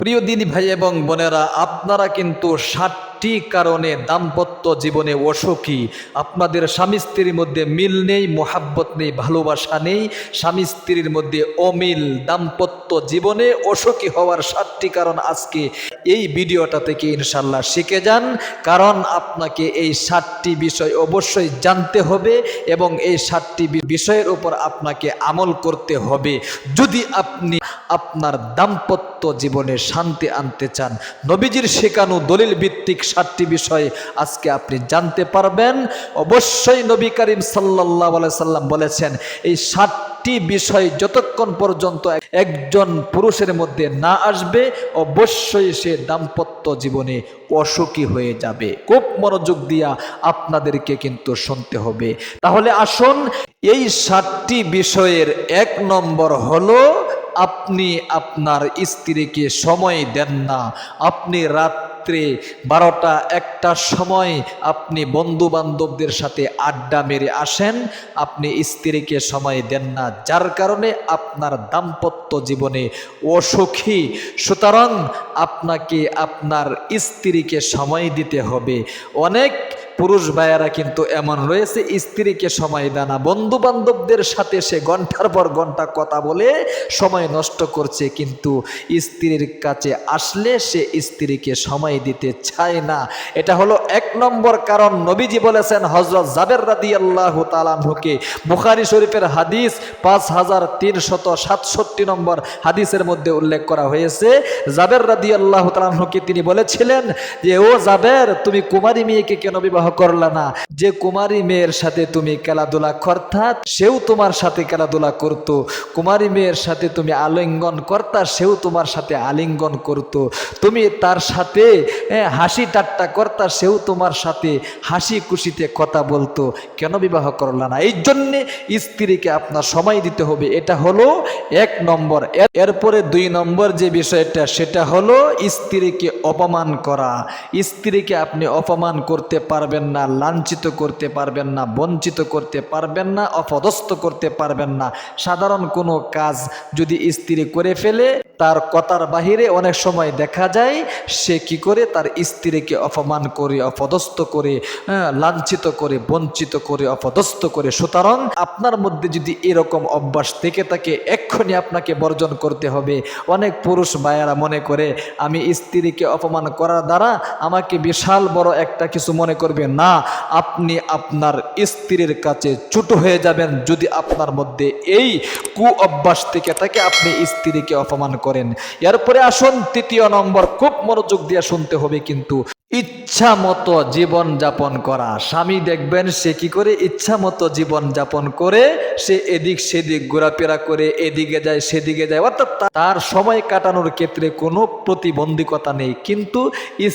প্রিয় দিদি ভাই এবং বোনেরা আপনারা কিন্তু ষাটটি কারণে দাম্পত্য জীবনে অসুখী। আপনাদের স্বামী স্ত্রীর মধ্যে মিল নেই, মোহাব্বত নেই, ভালোবাসা নেই। স্বামী স্ত্রীর মধ্যে অমিল, দাম্পত্য জীবনে অসুখী হওয়ার সাতটি কারণ আজকে এই ভিডিওটা থেকে ইনশাল্লাহ শিখে যান। কারণ আপনাকে এই সাতটি বিষয় অবশ্যই জানতে হবে এবং এই সাতটি বিষয়ের উপর আপনাকে আমল করতে হবে। যদি আপনি আপনার দাম্পত্য জীবনে শান্তি আনতে চান, নবীজির শেখানো দলিল ভিত্তিক ষাটটি বিষয় আজকে আপনি জানতে পারবেন। অবশ্যই নবী করিম সাল্লাহ সাল্লাম বলেছেন, এই ষাটটি বিষয় যতক্ষণ পর্যন্ত একজন পুরুষের মধ্যে না আসবে, অবশ্যই সে দাম্পত্য জীবনে অসুখী হয়ে যাবে। খুব মনোযোগ দিয়া আপনাদেরকে কিন্তু শুনতে হবে। তাহলে আসুন, এই সাতটি বিষয়ের এক নম্বর হলো, আপনি আপনার স্ত্রীকে সময় দেন না। আপনি রাত্রে বারোটা একটার সময় আপনি বন্ধু বান্ধবদের সাথে আড্ডা মেরে আসেন। আপনি স্ত্রীকে সময় দেন না, যার কারণে আপনার দাম্পত্য জীবনে অসুখী। সুতরাং আপনাকে, আপনার স্ত্রীকে সময় দিতে হবে। অনেক পুরুষ ভাইয়ারা কিন্তু এমন রয়েছে, স্ত্রীকে সময় দেয় না। বন্ধু বান্ধবদের সাথে সে ঘণ্টার পর ঘণ্টা কথা বলে সময় নষ্ট করছে, কিন্তু স্ত্রীর কাছে আসলে সে স্ত্রীকে সময় দিতে চায় না। এটা হলো এক নম্বর কারণ। নবীজি বলেছেন হজরত জাবের রাদি আল্লাহ তালানহুকে বুখারি শরীফের হাদিস পাঁচ হাজার তিনশত সাতষট্টি নম্বর হাদিসের মধ্যে উল্লেখ করা হয়েছে। জাবের রাদি আল্লাহ তালানহুকে তিনি বলেছিলেন যে, ও জাবের, তুমি কুমারী মেয়েকে কেন বিবাহ করলা না। যে কুমারী মেয়ের সাথে তুমি খেলাধুলা করতা, সেও তোমার সাথে খেলাধুলা করত। কুমারী মেয়ের সাথে তুমি আলিঙ্গন করতা, সেও তোমার সাথে আলিঙ্গন করত। তুমি তার সাথে হাসি ঠাট্টা করতা, সেও তোমার সাথে হাসি খুশিতে কথা বলতো। কেন বিবাহ করলা না? এই জন্যে স্ত্রীকে আপনার সময় দিতে হবে। এটা হলো এক নম্বর। এরপরে দুই নম্বর যে বিষয়টা, সেটা হলো স্ত্রীকে অপমান করা। স্ত্রীকে আপনি অপমান করতে পারবেন না লাঞ্ছিত করতে পারবেন না বঞ্চিত করতে পারবেন না অপদস্থ করতে পারবেন না। সাধারণ কোনো কাজ যদি স্ত্রী করে ফেলে তার কথার বাহিরে অনেক সময় দেখা যায় সে কি করে? তার স্ত্রীকে অপমান করে অপদস্থ করে হ্যাঁ, লাঞ্ছিত করে বঞ্চিত করে অপদস্থ করে। সুতরাং আপনার মধ্যে যদি এরকম অভ্যাস থেকে থাকে এক্ষুনি আপনাকে বর্জন করতে হবে। অনেক পুরুষ ভাইয়ারা মনে করে, আমি স্ত্রীকে অপমান করার দ্বারা আমাকে বিশাল বড় একটা কিছু মনে করবে। না, আপনি আপনার স্ত্রীর কাছে ছোট হয়ে যাবেন যদি আপনার মধ্যে এই কু অভ্যাস থেকে তাকে আপনি স্ত্রীকে অপমান করেন। এরপরে আসুন, তৃতীয় নম্বর, খুব মনোযোগ দিয়ে শুনতে হবে কিন্তু। ইচ্ছা মতো জীবন যাপন করা। স্বামী দেখবেন সে কি করে? ইচ্ছা মতো জীবন যাপন করে, সে এদিক সেদিক ঘোরাফেরা করে, এদিকে যায়, সেদিকে যায়। অর্থাৎ তার সময় কাটানোর ক্ষেত্রে কোনো প্রতিবন্ধকতা নেই। কিন্তু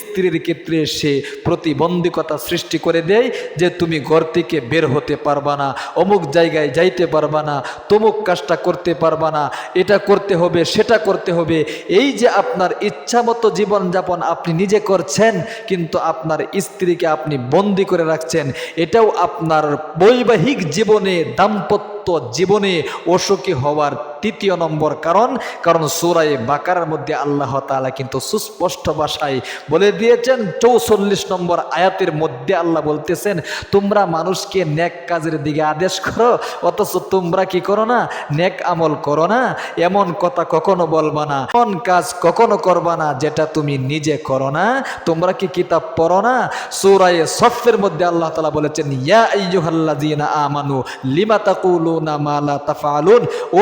স্ত্রীর ক্ষেত্রে সে প্রতিবন্ধকতা সৃষ্টি করে দেয় যে, তুমি ঘর থেকে বের হতে পারবা না, অমুক জায়গায় যাইতে পারবা না, তমুক কাজটা করতে পারবা না, এটা করতে হবে, সেটা করতে হবে। এই যে আপনার ইচ্ছা মতো জীবনযাপন আপনি নিজে করছেন কিন্তু আপনার স্ত্রীকে আপনি বন্দি করে রাখছেন। এটাও আপনার বৈবাহিক জীবনে, দাম্পত্য জীবনে অসুখী হওয়ার তৃতীয় নম্বর কারণ কারণ সুরায় বাকারার মধ্যে আল্লাহ তালা কিন্তু সুস্পষ্ট ভাষায় বলে দিয়েছেন, চৌচল্লিশ নম্বর আয়াতের মধ্যে আল্লাহ বলতেছেন, তোমরা মানুষকে ন্যাক কাজের দিকে আদেশ করো, অথচ তোমরা কি করো না? ন্যাক আমল করো না? এমন কথা কখনো বলবা না। এমন কাজ কখনো করবা না যেটা তুমি নিজে করো না। তোমরা কি কিতাব পড়ো না? সুরায়ে সফের মধ্যে আল্লাহ তালা বলেছেন, ইয়া আইয়ুহাল্লাযীনা আমানু, লিমা তাকুলুনা মা লা তাফআলুন? ও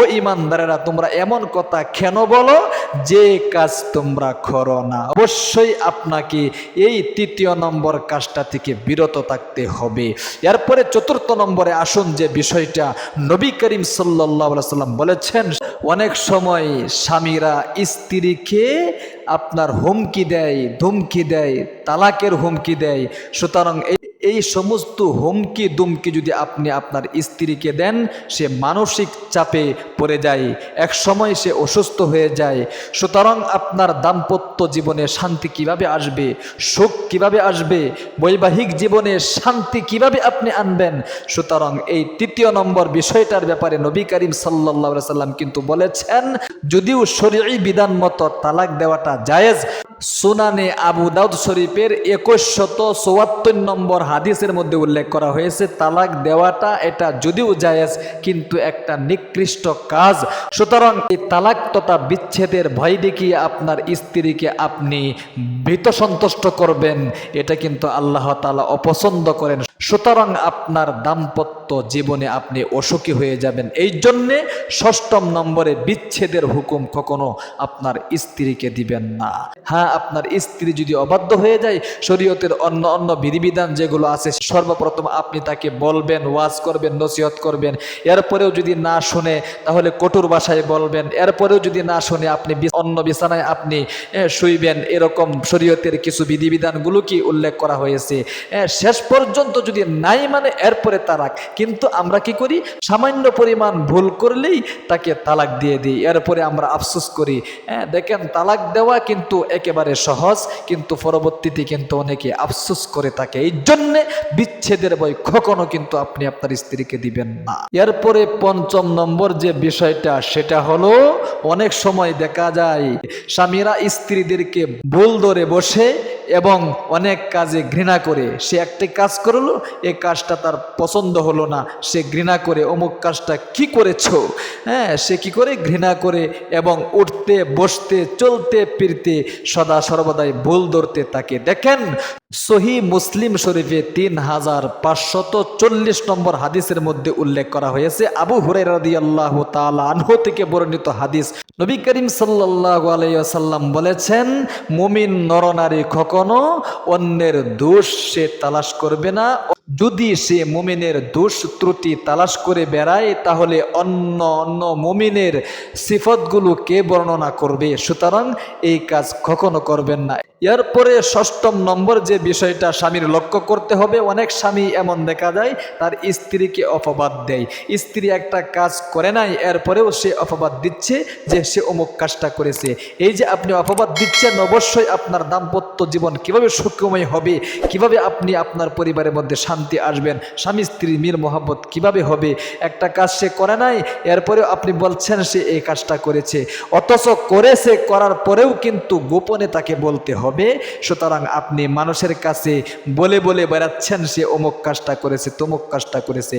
ইমানদারেরা তোমরা এমন কথা কেন বলো? যে কাজ তোমরা করো না। অবশ্যই আপনাকে এই তৃতীয় নম্বর কাজটা থেকে বিরত থাকতে হবে। এরপরে চতুর্থ নম্বরে আসুন যে বিষয়টা নবী করিম সাল্লাহ সাল্লাম বলেছেন, অনেক সময় স্বামীরা স্ত্রীকে আপনার হুমকি দেয়, ধুমকি দেয়, তালাকের হুমকি দেয়। সুতরাং এই সমস্ত হুমকি দুমকি যদি আপনি আপনার স্ত্রীকে দেন, সে মানসিক চাপে পড়ে যায়, এক সময় সে অসুস্থ হয়ে যায়। সুতরাং আপনার দাম্পত্য জীবনে শান্তি কীভাবে আসবে, সুখ কীভাবে আসবে, বৈবাহিক জীবনে শান্তি কীভাবে আপনি আনবেন? সুতরাং এই তৃতীয় নম্বর বিষয়টার ব্যাপারে নবী করিম সাল্লা সাল্লাম কিন্তু বলেছেন, যদিও শরীর বিধান মতো তালাক দেওয়াটা জায়েজ সুনানে আবু দাউদ শরীফের একুশশত চুয়াত্তর নম্বর হাদিসের মধ্যে উল্লেখ করা হয়েছে, তালাক দেওয়াটা এটা যদিও জায়েজ, কিন্তু একটা নিকৃষ্ট কাজ। সুতরাং এই তালাক তথা বিচ্ছেদের ভয় দেখিয়ে আপনার স্ত্রীকে আপনি ভীত সন্তুষ্ট করবেন, এটা কিন্তু আল্লাহ তালা অপছন্দ করেন। সুতরাং আপনার দাম্পত্য জীবনে আপনি অসুখী হয়ে যাবেন। এই জন্যে ষষ্ঠম নম্বরে বিচ্ছেদের হুকুম কখনো আপনার স্ত্রীকে দিবেন না। হ্যাঁ আপনার স্ত্রী যদি অবাধ্য হয়ে যায়, শরীয়তের অন্য অন্য বিধিবিধান যেগুলো আছে, সর্বপ্রথম আপনি তাকে বলবেন, ওয়াজ করবেন, নসিহত করবেন। এরপরেও যদি না শুনে, তাহলে কঠোর ভাষায় বলবেন। এরপরেও যদি না শুনে আপনি অন্য বিছানায় আপনি শুইবেন, এরকম শরীয়তের কিছু বিধিবিধানগুলো কি উল্লেখ করা হয়েছে? শেষ পর্যন্ত যদি নাই মানে এরপরে তালাক কিন্তু আমরা কি করি? সামান্য পরিমাণ ভুল করলেই তাকে তালাক দিয়ে দিই। এরপরে আমরা আফসোস করি। হ্যাঁ দেখেন, তালাক দেওয়া কিন্তু একেবারে সহজ, কিন্তু পরবর্তীতে কিন্তু অনেকে আফসোস করে থাকে। এই জন্যে বিচ্ছেদের বই কখনো কিন্তু আপনি আপনার স্ত্রীকে দিবেন না। এরপরে পঞ্চম নম্বর যে বিষয়টা, সেটা হলো, অনেক সময় দেখা যায়, স্বামীরা স্ত্রীদেরকে ভুল ধরে বসে এবং অনেক কাজে ঘৃণা করে। সে একটি কাজ করল এই কাজটা তার পছন্দ হলো না। সে ঘৃণা করে, অমুক কাজটা কি করেছ? হ্যাঁ সে কি করে? ঘৃণা করে এবং উঠতে, বসতে, চলতে, ফিরতে, সদা সর্বদাই ভুল ধরতে তাকে দেখেন। সহি মুসলিম শরীফে তিন হাজার পাঁচশত চল্লিশ নম্বর হাদিসের মধ্যে উল্লেখ করা হয়েছে। আবু হুরাই রাদি আল্লাহ আনহু থেকে বর্ণিত হাদিস। নবী করিম সাল্লাহ আলাইসাল্লাম বলেছেন, মুমিন নরনারী কখনো অন্যের দোষ সে তালাশ করবে না যদি সে মুমিনের দোষ ত্রুটি তালাশ করে বেড়ায়, তাহলে অন্য অন্য মুমিনের সিফতগুলো কে বর্ণনা করবে? সুতরাং এই কাজ কখনো করবেন না। এরপরে ষষ্ঠম নম্বর যে বিষয়টা স্বামীর লক্ষ্য করতে হবে, অনেক স্বামী এমন দেখা যায়, তার স্ত্রীকে অপবাদ দেয়। স্ত্রী একটা কাজ করে নাই, এরপরেও সে অপবাদ দিচ্ছে যে সে অমুক কাজটা করেছে। এই যে আপনি অপবাদ দিচ্ছেন, অবশ্যই আপনার দাম্পত্য জীবন কীভাবে সুখময় হবে, কীভাবে আপনি আপনার পরিবারের মধ্যে শান্তি আসবেন। স্বামী স্ত্রী মির মোহাব্বত কীভাবে হবে? একটা কাজ সে করে নাই, এরপরেও আপনি বলছেন সে এই কাজটা করেছে। অথচ করেছে করার পরেও কিন্তু গোপনে তাকে বলতে হবে। সুতরাং আপনি মানুষের কাছে বলে বলে বেড়াচ্ছেন, সে অমুক কাজটা করেছে, তমুক কাজটা করেছে।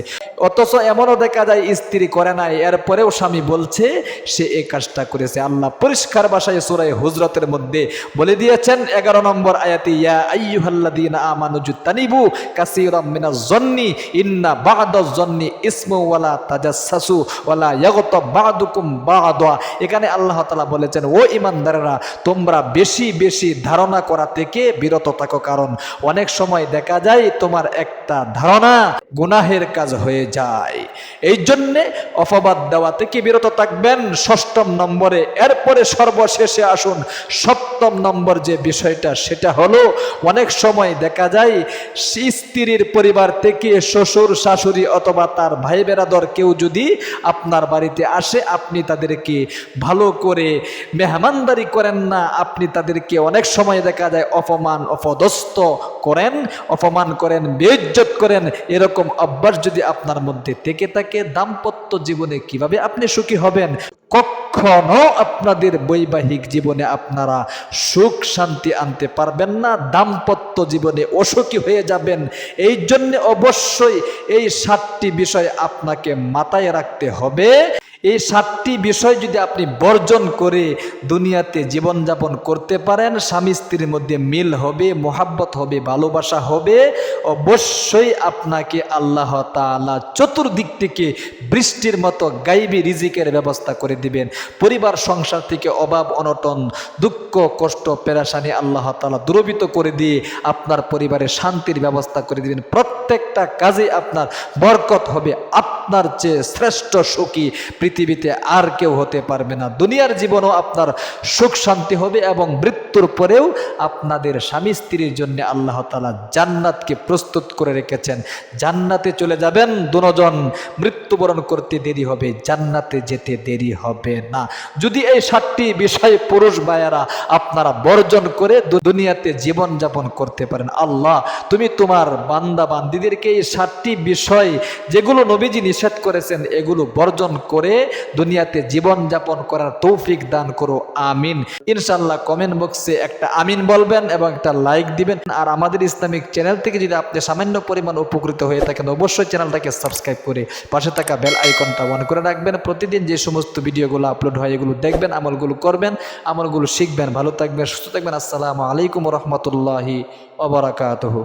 অথচ এমনও দেখা যায় স্ত্রী করে নাই, এরপরেও স্বামী বলছে, সে এই কাজটা করেছে। আল্লাহ পরিষ্কার বাসায় সুরাই হুজরতের মধ্যে বলে দিয়েছেন, এগারো নম্বর আয়াতি, ইয়া আইয়ুহাল্লাযীনা আমানু জুত্তানিবু কাসীরাম মিনাজ জন্নি, ইন্না বা'দাজ জন্নি ইসমু ওয়ালা তাজাসসাসু ওয়ালা ইয়াগতাব বা'দুকুম বা'দা। এখানে আল্লাহ বলেছেন, ও তোমরা বেশি বেশি ধারণা করা থেকে বিরত থাকো, কারণ অনেক সময় দেখা যায় তোমার একটা ধারণা গুনাহের কাজ হয়ে যায়। এই জন্যে অপবাদ দেওয়া থেকে বিরত থাকবেন। ষষ্ঠম নম্বরে, এরপরে সর্বশেষে আসুন। সপ্তম নম্বর যে বিষয়টা, সেটা হলো, অনেক সময় দেখা যায় স্ত্রীর পরিবার থেকে শ্বশুর, শাশুড়ি অথবা তার ভাই বেরাদর কেউ যদি আপনার বাড়িতে আসে, আপনি তাদেরকে ভালো করে মেহমানদারি করেন না। আপনি তাদেরকে অনেক সময় দেখা যায় অপমান, অপদস্থ করেন, অপমান করেন, বেইজ্জত করেন। এরকম অভ্যাস যদি আপনার মধ্যে থেকে থাকে, দাম্পত্য জীবনে কীভাবে আপনি সুখী হবেন? কখনো আপনাদের বৈবাহিক জীবনে আপনারা সুখ শান্তি আনতে পারবেন না, দাম্পত্য জীবনে অসুখী হয়ে যাবেন। এই জন্য অবশ্যই এই সাতটি বিষয় আপনাকে মাথায় রাখতে হবে। এই সাতটি বিষয় যদি আপনি বর্জন করে দুনিয়াতে জীবনযাপন করতে পারেন, স্বামী স্ত্রীর মধ্যে মিল হবে, মোহাব্বত হবে, ভালোবাসা হবে, অবশ্যই আপনাকে আল্লাহ তাআলা চতুর্দিক থেকে বৃষ্টির মতো গাইবি রিজিকের ব্যবস্থা করে দিবেন। পরিবার, সংসার থেকে অভাব, অনটন, দুঃখ, কষ্ট, পেরাশানি আল্লাহ তালা দূরবিত করে দিয়ে আপনার পরিবারে শান্তির ব্যবস্থা করে দিবেন। প্রত্যেকটা কাজে আপনার বরকত হবে। আপনার চেয়ে শ্রেষ্ঠ সুখী পৃথিবীতে আর কেউ হতে পারবে না। দুনিয়ার জীবনও আপনার সুখ, শান্তি হবে এবং মৃত্যুর পরেও আপনাদের স্বামী স্ত্রীর জন্য আল্লাহ তালা জান্নাতকে প্রস্তুত করে রেখেছেন। জান্নাতে চলে যাবেন দুজন, মৃত্যুবরণ করতে দেরি হবে, জান্নাতে যেতে দেরি হবে না। যদি এই সাতটি বিষয় পুরুষ বায়ারা আপনারা বর্জন করে দুনিয়াতে জীবন যাপন করতে পারেন, আল্লাহ তুমি তোমার বান্দা বান্দিদেরকে এই সাতটি বিষয় যেগুলো নবীজি নিষেধ করেছেন, এগুলো বর্জন করে দুনিয়াতে জীবন যাপন করার তৌফিক দান করো, আমিন। ইনশাল্লাহ কমেন্ট বক্সে একটা আমিন বলবেন এবং একটা লাইক দিবেন। আর আমাদের ইসলামিক চ্যানেল থেকে যদি আপনি সামান্য পরিমাণ উপকৃত হয়ে থাকেন, অবশ্যই চ্যানেলটাকে সাবস্ক্রাইব করে পাশে থাকা বেল আইকনটা অন করে রাখবেন। প্রতিদিন যে সমস্ত ভিডিওগুলো আপলোড হয়, এগুলো দেখবেন, আমলগুলো করবেন, আমলগুলো শিখবেন। ভালো থাকবেন, সুস্থ থাকবেন। আসসালামু আলাইকুম রহমতুল্লাহি ওবরাকাতহ